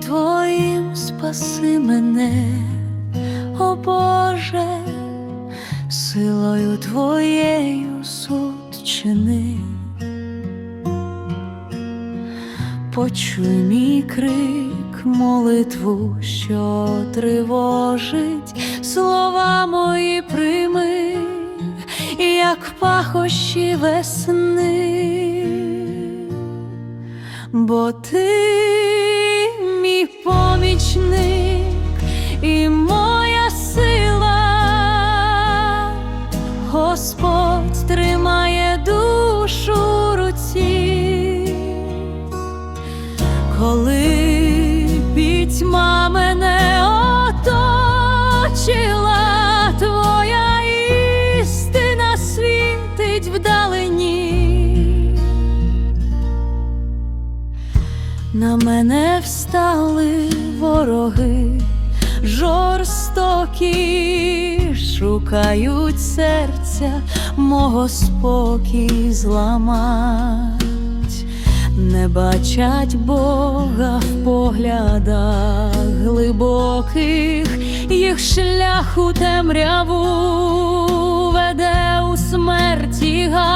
Твоїм спаси мене, о Боже, силою Твоєю суд чини. Почуй мій крик, молитву, що тривожить, слова мої прийми, як пахощі весни, бо ти помічник і моя сила, Господь тримає душу руці. Коли пітьма мене оточила, На мене встали вороги жорстокі, шукають серця, мого спокій зламать. Не бачать Бога в поглядах глибоких, їх шлях у темряву веде у смерті гать,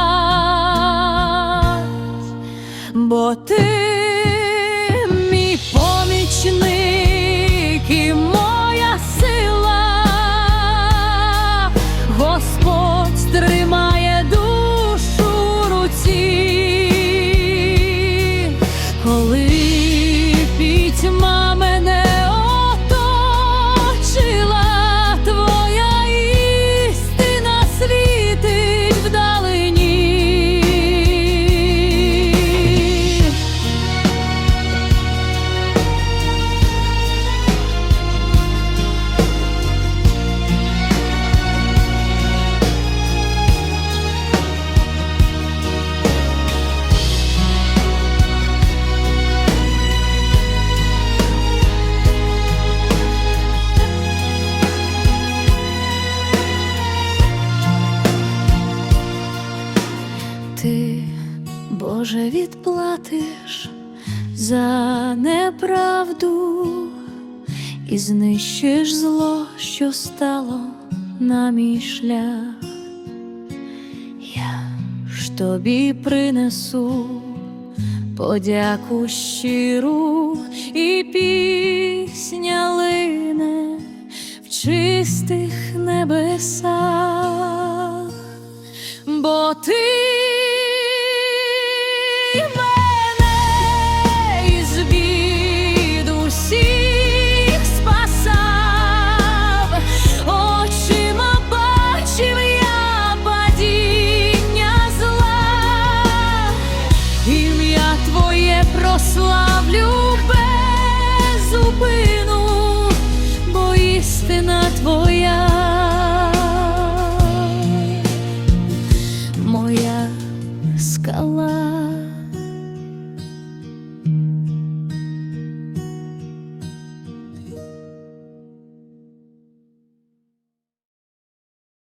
бо ти в Ти, Боже, відплатиш за неправду і знищиш зло, що стало на мій шлях. Я ж тобі принесу подяку щиру і пісня лине в чистих небесах бо ти